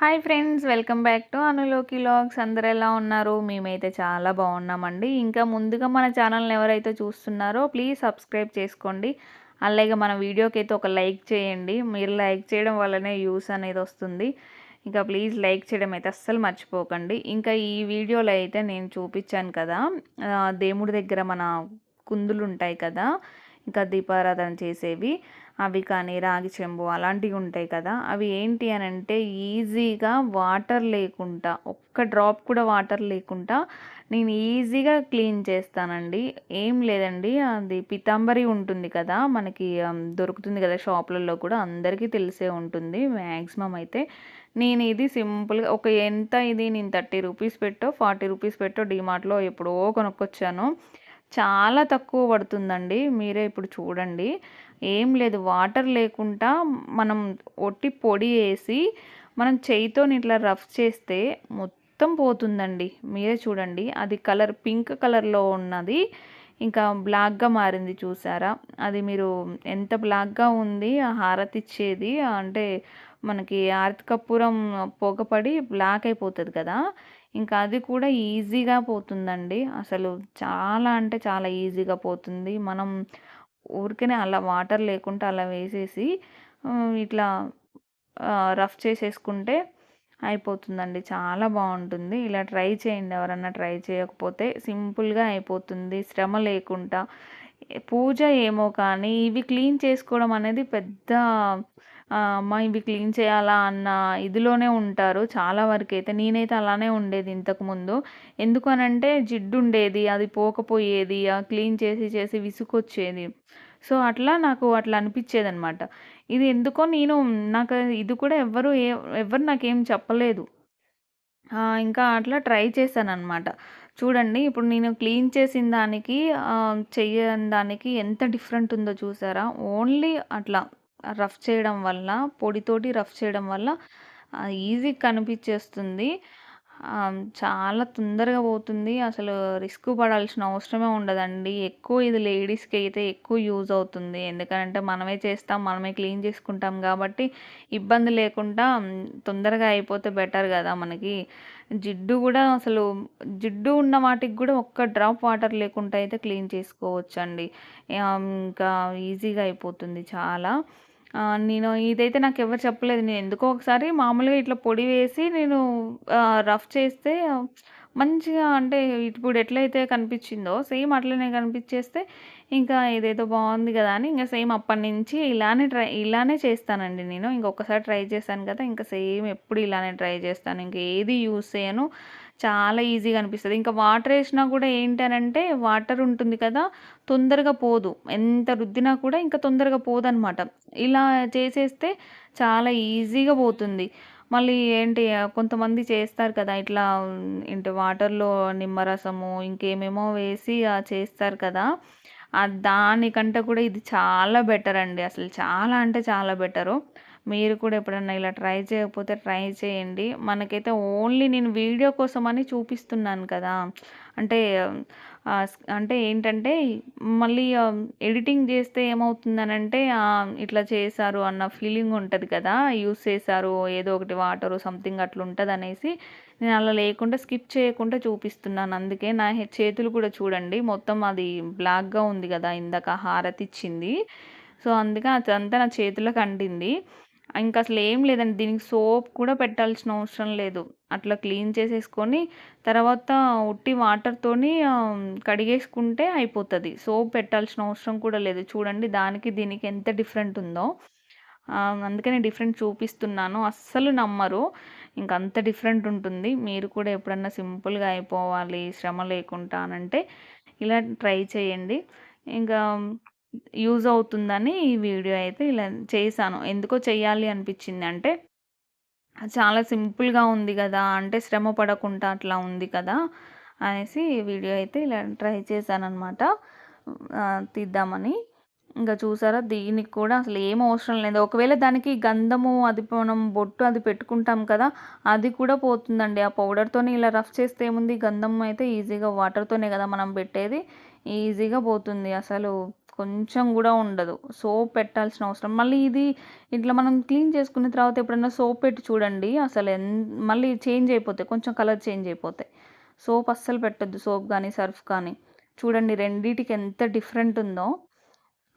Hi friends welcome back to అనులోకి logs. అందరు ఎలా ఉన్నారు? మేమైతే చాలా బాగున్నామండి. ఇంకా ముందుగా మన ఛానల్ని ఎవరైతే చూస్తున్నారో ప్లీజ్ సబ్స్క్రైబ్ చేసుకోండి. అలాగే మన వీడియోకి అయితే ఒక లైక్ చేయండి. మీరు లైక్ చేయడం వల్లనే యూస్ అనేది వస్తుంది. ఇంకా ప్లీజ్ లైక్ చేయడం అయితే అస్సలు మర్చిపోకండి. ఇంకా ఈ వీడియోలో అయితే నేను చూపించాను కదా దేవుడి దగ్గర మన కుందులు ఉంటాయి కదా ఇంకా దీపారాధన చేసేవి. అవి కానీ రాగి చెంబు అలాంటివి ఉంటాయి కదా అవి ఏంటి అని అంటే ఈజీగా వాటర్ లేకుండా ఒక్క డ్రాప్ కూడా వాటర్ లేకుండా నేను ఈజీగా క్లీన్ చేస్తానండి. ఏం లేదండి అది పితాంబరి ఉంటుంది కదా మనకి దొరుకుతుంది కదా షాపులలో కూడా అందరికీ తెలిసే ఉంటుంది మ్యాక్సిమం అయితే. నేను ఇది సింపుల్గా ఒక ఎంత ఇది నేను థర్టీ రూపీస్ పెట్టో ఫార్టీ రూపీస్ పెట్టో డిమార్ట్లో ఎప్పుడో కొనుక్కొచ్చాను. చాలా తక్కువ పడుతుందండి మీరే ఇప్పుడు చూడండి. ఏం లేదు వాటర్ లేకుండా మనం ఒట్టి పొడి వేసి మనం చేయితో ఇట్లా రఫ్ చేస్తే మొత్తం పోతుందండి. మీరే చూడండి. అది కలర్ పింక్ కలర్లో ఉన్నది. ఇంకా బ్లాక్గా మారింది చూసారా? అది మీరు ఎంత బ్లాక్గా ఉంది ఆ హారతి ఇచ్చేది అంటే మనకి ఆరతి కర్పూరం పొగపడి బ్లాక్ అయిపోతుంది కదా? ఇంకా అది కూడా ఈజీగా పోతుందండి. అసలు చాలా అంటే చాలా ఈజీగా పోతుంది. మనం ఊరికనే అలా వాటర్ లేకుండా అలా వేసేసి ఇట్లా రఫ్ చేసేసుకుంటే అయిపోతుందండి. చాలా బాగుంటుంది. ఇలా ట్రై చేయండి ఎవరన్నా ట్రై చేయకపోతే సింపుల్గా అయిపోతుంది. శ్రమ లేకుండా. పూజ ఏమో కానీ ఇవి క్లీన్ చేసుకోవడం అనేది పెద్ద అమ్మ ఇవి క్లీన్ చేయాలా? అన్న ఇదిలోనే ఉంటారు. చాలా వరకు అయితే నేనైతే అలానే ఉండేది ఇంతకుముందు ఎందుకు అనంటే జిడ్డు ఉండేది అది పోకపోయేది క్లీన్ చేసి చేసి విసుకొచ్చేది సో అట్లా నాకు అట్లా అనిపించేది అనమాట ఇది ఎందుకో నేను నాకు ఇది కూడా ఎవ్వరు ఏ ఎవరు నాకేం చెప్పలేదు. ఇంకా అట్లా ట్రై చేశాను అనమాట చూడండి ఇప్పుడు నేను క్లీన్ చేసిన దానికి చేయని దానికి ఎంత డిఫరెంట్ ఉందో చూసారా? ఓన్లీ అట్లా. రఫ్ చేయడం వల్ల పొడితోటి రఫ్ చేయడం వల్ల ఈజీ కనిపించేస్తుంది చాలా తొందరగా పోతుంది. అసలు రిస్క్ పడాల్సిన అవసరమే ఉండదండి. ఎక్కువ ఇది లేడీస్కి అయితే ఎక్కువ యూజ్ అవుతుంది. ఎందుకంటే మనమే చేస్తాం మనమే క్లీన్ చేసుకుంటాం కాబట్టి ఇబ్బంది లేకుండా తొందరగా అయిపోతే బెటర్ కదా మనకి. జిడ్డు కూడా అసలు జిడ్డు ఉన్న వాటికి కూడా ఒక్క డ్రాప్ వాటర్ లేకుండా అయితే క్లీన్ చేసుకోవచ్చు అండి ఇంకా ఈజీగా అయిపోతుంది చాలా. నేను ఇదైతే నాకు ఎవరు చెప్పలేదు. నేను ఎందుకో ఒకసారి మామూలుగా ఇట్లా పొడి వేసి నేను రఫ్ చేస్తే మంచిగా అంటే ఇప్పుడు ఎట్లయితే కనిపించిందో సేమ్ అట్లనే కనిపించేస్తే ఇంకా ఇదేదో బాగుంది కదా అని ఇంకా సేమ్ అప్పటి నుంచి ఇలానే ట్రై ఇలానే చేస్తానండి నేను. ఇంకొకసారి ట్రై చేశాను కదా ఇంకా సేమ్ ఎప్పుడు ఇలానే ట్రై చేస్తాను. ఇంకా ఏది యూస్ చేయను. చాలా ఈజీగా అనిపిస్తుంది. ఇంకా వాటర్ వేసినా కూడా ఏంటనంటే వాటర్ ఉంటుంది కదా తొందరగా పోదు. ఎంత రుద్దినా కూడా ఇంకా తొందరగా పోదనమాట. ఇలా చేసేస్తే చాలా ఈజీగా పోతుంది. మళ్ళీ ఏంటి కొంతమంది చేస్తారు కదా ఇట్లా ఏంటి వాటర్లో నిమ్మరసము ఇంకేమేమో వేసి చేస్తారు కదా. దానికంటే కూడా ఇది చాలా బెటర్ అండి అసలు చాలా అంటే చాలా బెటరు. మీరు కూడా ఎప్పుడన్నా ఇలా ట్రై చేయకపోతే ట్రై చేయండి. మనకైతే ఓన్లీ నేను వీడియో కోసం అని చూపిస్తున్నాను కదా. అంటే అంటే ఏంటంటే మళ్ళీ ఎడిటింగ్ చేస్తే ఏమవుతుందనంటే ఇట్లా చేశారు అన్న ఫీలింగ్ ఉంటుంది కదా. యూస్ చేశారు ఏదో ఒకటి వాటరు సంథింగ్ అట్లా ఉంటుంది అనేసి నేను అలా లేకుండా స్కిప్ చేయకుండా చూపిస్తున్నాను. అందుకే నా చేతులు కూడా చూడండి. మొత్తం అది బ్లాక్గా ఉంది కదా. ఇందాక హారతి ఇచ్చింది. సో అందుకే అదంతా నా చేతులకు అంటింది. ఇంకా అసలు ఏం లేదండి. దీనికి సోప్ కూడా పెట్టాల్సిన అవసరం లేదు. అట్లా క్లీన్ చేసేసుకొని తర్వాత ఉట్టి వాటర్తోని కడిగేసుకుంటే అయిపోతుంది. సోప్ పెట్టాల్సిన అవసరం కూడా లేదు. చూడండి దానికి దీనికి ఎంత డిఫరెంట్ ఉందో. అందుకనే డిఫరెంట్ చూపిస్తున్నాను. అస్సలు నమ్మరు. ఇంక అంత డిఫరెంట్ ఉంటుంది. మీరు కూడా ఎప్పుడన్నా సింపుల్గా అయిపోవాలి శ్రమ లేకుండా అనంటే ఇలా ట్రై చేయండి. ఇంకా యూజ్ అవుతుందని ఈ వీడియో అయితే ఇలా చేశాను. ఎందుకో చేయాలి అనిపించింది. అంటే చాలా సింపుల్గా ఉంది కదా అంటే శ్రమ పడకుండా అట్లా ఉంది కదా అనేసి వీడియో అయితే ఇలా ట్రై చేశాను అనమాట తీద్దామని. ఇంకా చూసారా దీనికి కూడా అసలు ఏం అవసరం లేదు. ఒకవేళ దానికి గంధము అది మనం బొట్టు అది పెట్టుకుంటాం కదా అది కూడా పోతుందండి. ఆ పౌడర్తోనే ఇలా రఫ్ చేస్తే ఏముంది? గంధం అయితే ఈజీగా వాటర్తోనే కదా మనం పెట్టేది. ఈజీగా పోతుంది అసలు. కొంచెం కూడా ఉండదు. సోప్ పెట్టాల్సిన అవసరం. మళ్ళీ ఇది ఇట్లా మనం క్లీన్ చేసుకున్న తర్వాత ఎప్పుడైనా సోప్ పెట్టి చూడండి. అసలు ఎన్ మళ్ళీ చేంజ్ అయిపోతాయి. కొంచెం కలర్ చేంజ్ అయిపోతాయి. సోప్ అస్సలు పెట్టద్దు. సోప్ కానీ సర్ఫ్ కానీ చూడండి రెండింటికి ఎంత డిఫరెంట్ ఉందో.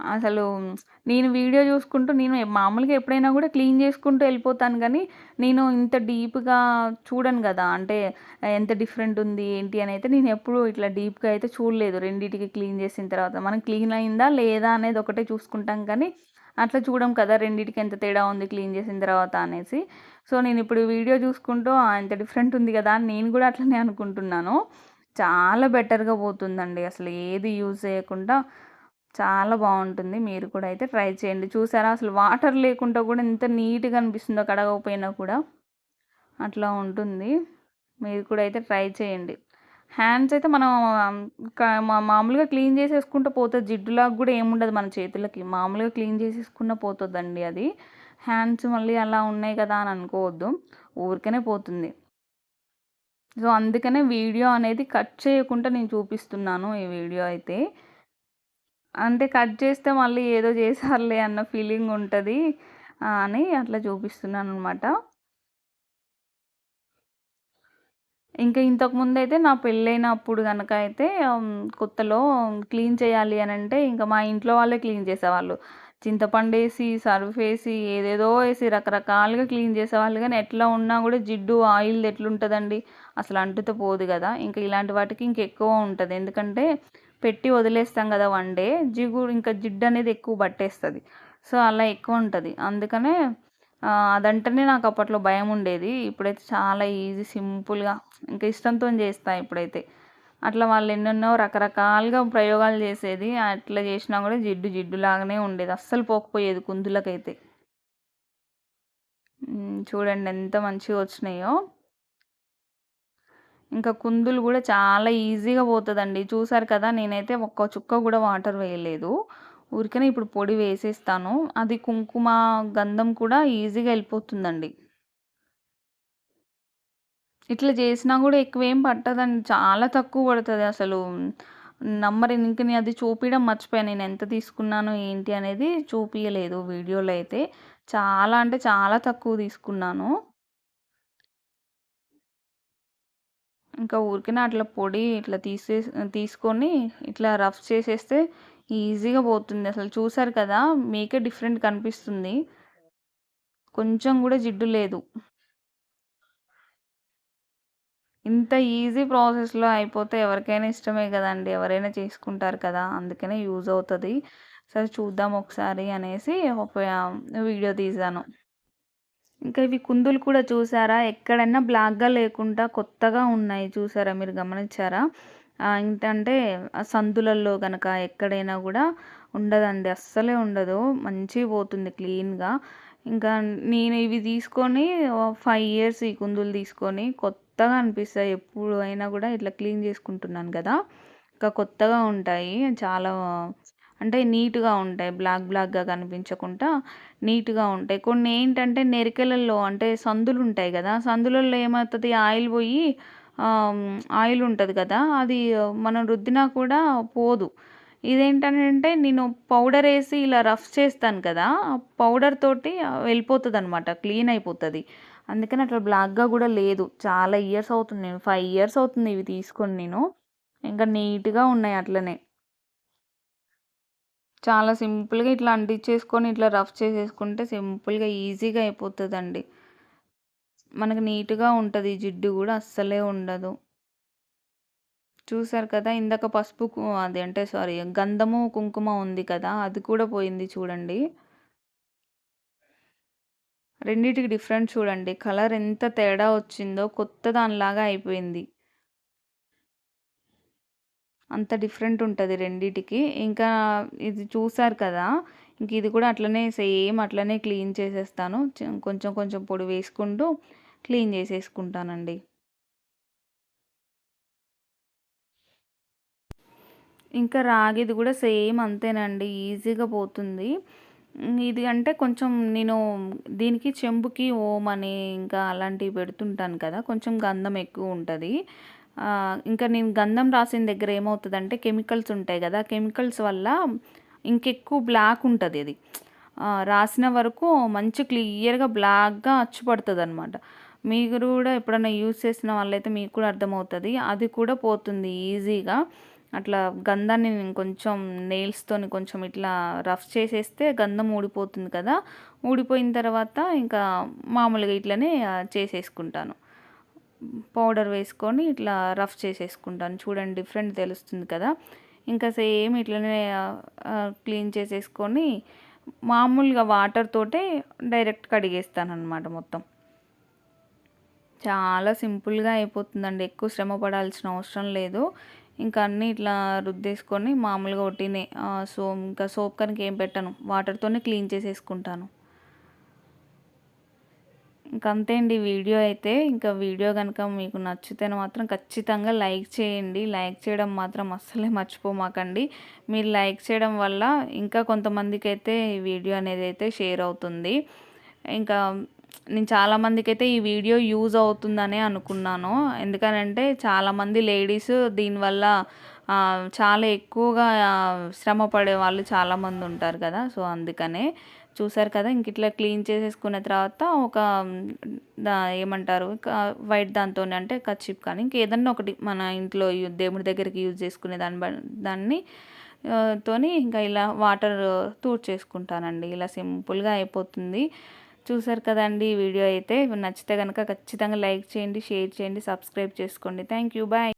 అసలు నేను వీడియో చూసుకుంటూ నేను మామూలుగా ఎప్పుడైనా కూడా క్లీన్ చేసుకుంటూ వెళ్ళిపోతాను కానీ నేను ఇంత డీప్గా చూడను కదా. అంటే ఎంత డిఫరెంట్ ఉంది ఏంటి అని అయితే నేను ఎప్పుడు ఇట్లా డీప్గా అయితే చూడలేదు. రెండింటికి క్లీన్ చేసిన తర్వాత మనం క్లీన్ అయిందా లేదా అనేది ఒకటే చూసుకుంటాం కానీ అట్లా చూడం కదా రెండింటికి ఎంత తేడా ఉంది క్లీన్ చేసిన తర్వాత అనేసి. సో నేను ఇప్పుడు వీడియో చూసుకుంటూ ఎంత డిఫరెంట్ ఉంది కదా అని నేను కూడా అట్లనే అనుకుంటున్నాను. చాలా బెటర్గా పోతుందండి. అసలు ఏది యూజ్ చేయకుండా చాలా బాగుంటుంది. మీరు కూడా అయితే ట్రై చేయండి. చూసారా? అసలు వాటర్ లేకుండా కూడా ఎంత నీట్గా అనిపిస్తుందో కడగకపోయినా కూడా. అట్లా ఉంటుంది. మీరు కూడా అయితే ట్రై చేయండి. హ్యాండ్స్ అయితే మనం మామూలుగా క్లీన్ చేసేసుకుంటూ పోతుంది. జిడ్డులాగా కూడా ఏముండదు మన చేతులకి. మామూలుగా క్లీన్ చేసేసుకున్న పోతుందండి అది. హ్యాండ్స్ మళ్ళీ అలా ఉన్నాయి కదా అని అనుకోవద్దు. ఊరికనే పోతుంది. సో అందుకనే వీడియో అనేది కట్ చేయకుండా నేను చూపిస్తున్నాను ఈ వీడియో అయితే. అంటే కట్ చేస్తే మళ్ళీ ఏదో చేసారులే అన్న ఫీలింగ్ ఉంటుంది అని అట్లా చూపిస్తున్నాను అనమాట ఇంకా ఇంతకుముందు అయితే నా పెళ్ళైనప్పుడు కనుక అయితే కొత్తలో క్లీన్ చేయాలి అని అంటే ఇంకా మా ఇంట్లో వాళ్ళే క్లీన్ చేసేవాళ్ళు. చింతపండు వేసి సర్ఫ్ వేసి ఏదేదో వేసి రకరకాలుగా క్లీన్ చేసేవాళ్ళు. కానీ ఎట్లా ఉన్నా కూడా జిడ్డు ఆయిల్ ఎట్లుంటుందండి? అసలు అంటుతో పోదు కదా. ఇంకా ఇలాంటి వాటికి ఇంకెక్కువ ఉంటుంది. ఎందుకంటే పెట్టి వదిలేస్తాం కదా వన్ డే జిగు ఇంకా జిడ్డు అనేది ఎక్కువ పట్టేస్తుంది. సో అలా ఎక్కువ ఉంటుంది. అందుకనే అదంటేనే నాకు అప్పట్లో భయం ఉండేది. ఇప్పుడైతే చాలా ఈజీ సింపుల్గా ఇంకా ఇష్టంతో చేస్తా ఇప్పుడైతే. అట్లా వాళ్ళు ఎన్నెన్నో రకరకాలుగా ప్రయోగాలు చేసేది. అట్లా చేసినా కూడా జిడ్డు జిడ్డు లాగానే ఉండేది. అస్సలు పోకపోయేది కుందులకైతే. చూడండి ఎంత మంచిగా వచ్చినాయో. ఇంకా కుందులు కూడా చాలా ఈజీగా పోతుందండి. చూసారు కదా నేనైతే ఒక్క చుక్క కూడా వాటర్ వేయలేదు. ఊరికనే ఇప్పుడు పొడి వేసేస్తాను. అది కుంకుమ గంధం కూడా ఈజీగా వెళ్ళిపోతుందండి. ఇట్లా చేసినా కూడా ఎక్కువ ఏం పట్టదండి. చాలా తక్కువ పడుతుంది అసలు. నంబర్ ఇంక నేను అది చూపించడం మర్చిపోయాను. నేను ఎంత తీసుకున్నాను ఏంటి అనేది చూపించలేదు వీడియోలో అయితే. చాలా అంటే చాలా తక్కువ తీసుకున్నాను. ఇంకా ఊరికనే అట్లా పొడి ఇట్లా తీసే తీసుకొని ఇట్లా రఫ్ చేసేస్తే ఈజీగా పోతుంది. అసలు చూసారు కదా మీకే డిఫరెంట్ కనిపిస్తుంది. కొంచెం కూడా జిడ్డు లేదు. ఇంత ఈజీ ప్రాసెస్లో అయిపోతే ఎవరికైనా ఇష్టమే కదండి. ఎవరైనా చేసుకుంటారు కదా అందుకనే యూజ్ అవుతుంది. సరే చూద్దాం ఒకసారి అనేసి ఒక వీడియో తీసాను. ఇంకా ఇవి కుందులు కూడా చూసారా? ఎక్కడైనా బ్లాక్గా లేకుండా కొత్తగా ఉన్నాయి చూసారా మీరు గమనించారా? ఏంటంటే సందులలో కనుక ఎక్కడైనా కూడా ఉండదండి అస్సలే ఉండదు. మంచిగా పోతుంది క్లీన్గా ఇంకా నేను ఇవి తీసుకొని ఫైవ్ ఇయర్స్ ఈ కుందులు తీసుకొని కొత్తగా అనిపిస్తాయి. ఎప్పుడు అయినా కూడా ఇట్లా క్లీన్ చేసుకుంటున్నాను కదా. ఇంకా కొత్తగా ఉంటాయి. చాలా అంటే నీట్గా ఉంటాయి. బ్లాక్ బ్లాక్గా కనిపించకుండా నీట్గా ఉంటాయి. కొన్ని ఏంటంటే నెరికెలలో అంటే సందులు ఉంటాయి కదా సందులలో ఏమవుతుంది? ఆయిల్ పోయి ఆయిల్ ఉంటుంది కదా అది మనం రుద్దినా కూడా పోదు. ఇదేంటంటే నేను పౌడర్ వేసి ఇలా రఫ్ చేస్తాను కదా పౌడర్ తోటి వెళ్ళిపోతుంది అనమాట క్లీన్ అయిపోతుంది. అందుకని అట్లా బ్లాక్గా కూడా లేదు. చాలా ఇయర్స్ అవుతుంది నేను ఫైవ్ ఇయర్స్ అవుతుంది ఇవి తీసుకొని నేను. ఇంకా నీట్గా ఉన్నాయి అట్లనే. చాలా సింపుల్గా ఇట్లా అంటించేసుకొని ఇట్లా రఫ్ చేసేసుకుంటే సింపుల్గా ఈజీగా అయిపోతుందండి. మనకు నీట్గా ఉంటుంది జిడ్డు కూడా అస్సలే ఉండదు. చూసారు కదా ఇందాక పసుపు అది అంటే సారీ గంధము కుంకుమ ఉంది కదా అది కూడా పోయింది చూడండి. రెండిటికి డిఫరెంట్ చూడండి కలర్ ఎంత తేడా వచ్చిందో కొత్త దానిలాగా అయిపోయింది. అంత డిఫరెంట్ ఉంటుంది రెండిటికి. ఇంకా ఇది చూసారు కదా ఇంక ఇది కూడా అట్లనే సేమ్ అట్లనే క్లీన్ చేసేస్తాను. కొంచెం కొంచెం పొడి వేసుకుంటూ క్లీన్ చేసేసుకుంటానండి. ఇంకా రాగిది కూడా సేమ్ అంతేనండి ఈజీగా పోతుంది. ఇది అంటే కొంచెం నేను దీనికి చెంబుకి ఓం అని ఇంకా అలాంటివి పెడుతుంటాను కదా కొంచెం గంధం ఎక్కువ ఉంటుంది. ఇంకా నేను గంధం రాసిన దగ్గర ఏమవుతుందంటే కెమికల్స్ ఉంటాయి కదా కెమికల్స్ వల్ల ఇంకెక్కువ బ్లాక్ ఉంటుంది అది. రాసిన వరకు మంచి క్లియర్గా బ్లాక్గా అచ్చుపడుతుంది అనమాట మీరు కూడా ఎప్పుడైనా యూజ్ చేసిన వాళ్ళైతే మీకు కూడా అర్థమవుతుంది. అది కూడా పోతుంది ఈజీగా. అట్లా గంధాన్ని నేను కొంచెం నెయిల్స్తోని కొంచెం ఇట్లా రఫ్ చేసేస్తే గంధం ఊడిపోతుంది కదా ఊడిపోయిన తర్వాత ఇంకా మామూలుగా ఇట్లనే చేసేసుకుంటాను. పౌడర్ వేసుకొని ఇట్లా రఫ్ చేసేసుకుంటాను. చూడండి డిఫరెంట్ తెలుస్తుంది కదా. ఇంకా సేమ్ ఇట్లనే క్లీన్ చేసేసుకొని మామూలుగా వాటర్ తోటే డైరెక్ట్ కడిగేస్తాను అనమాట మొత్తం. చాలా సింపుల్గా అయిపోతుందండి. ఎక్కువ శ్రమ పడాల్సిన అవసరం లేదు. ఇంకా అన్నీ ఇట్లా రుద్దేసుకొని మామూలుగా ఒట్టినే సో ఇంకా సోప్ కనుక ఏం పెట్టను. వాటర్తోనే క్లీన్ చేసేసుకుంటాను. ఇంకా అంతే అండి వీడియో అయితే. ఇంకా వీడియో కనుక మీకు నచ్చితే మాత్రం ఖచ్చితంగా లైక్ చేయండి. లైక్ చేయడం మాత్రం అస్సలే మర్చిపోమాకండి మీరు లైక్ చేయడం వల్ల ఇంకా కొంతమందికి అయితే ఈ వీడియో అనేది అయితే షేర్ అవుతుంది. ఇంకా నేను చాలామందికి అయితే ఈ వీడియో యూజ్ అవుతుందనే అనుకున్నాను. ఎందుకనంటే చాలామంది లేడీస్ దీనివల్ల చాలా ఎక్కువగా శ్రమ పడే వాళ్ళు చాలామంది ఉంటారు కదా. సో అందుకనే చూసారు కదా ఇంక ఇట్లా క్లీన్ చేసేసుకున్న తర్వాత ఒక దా ఏమంటారు వైట్ దాంతో అంటే కచ్చిప్ కానీ ఇంకేదన్నా ఒకటి మన ఇంట్లో దేవుడి దగ్గరికి యూజ్ చేసుకునే దాన్ని బ- దాన్ని తోని ఇంకా ఇలా వాటర్ తూడ్చేసుకుంటానండి. ఇలా సింపుల్గా అయిపోతుంది. చూసారు కదండి ఈ వీడియో అయితే. నచ్చితే కనుక ఖచ్చితంగా లైక్ చేయండి షేర్ చేయండి సబ్స్క్రైబ్ చేసుకోండి. Thank you bye.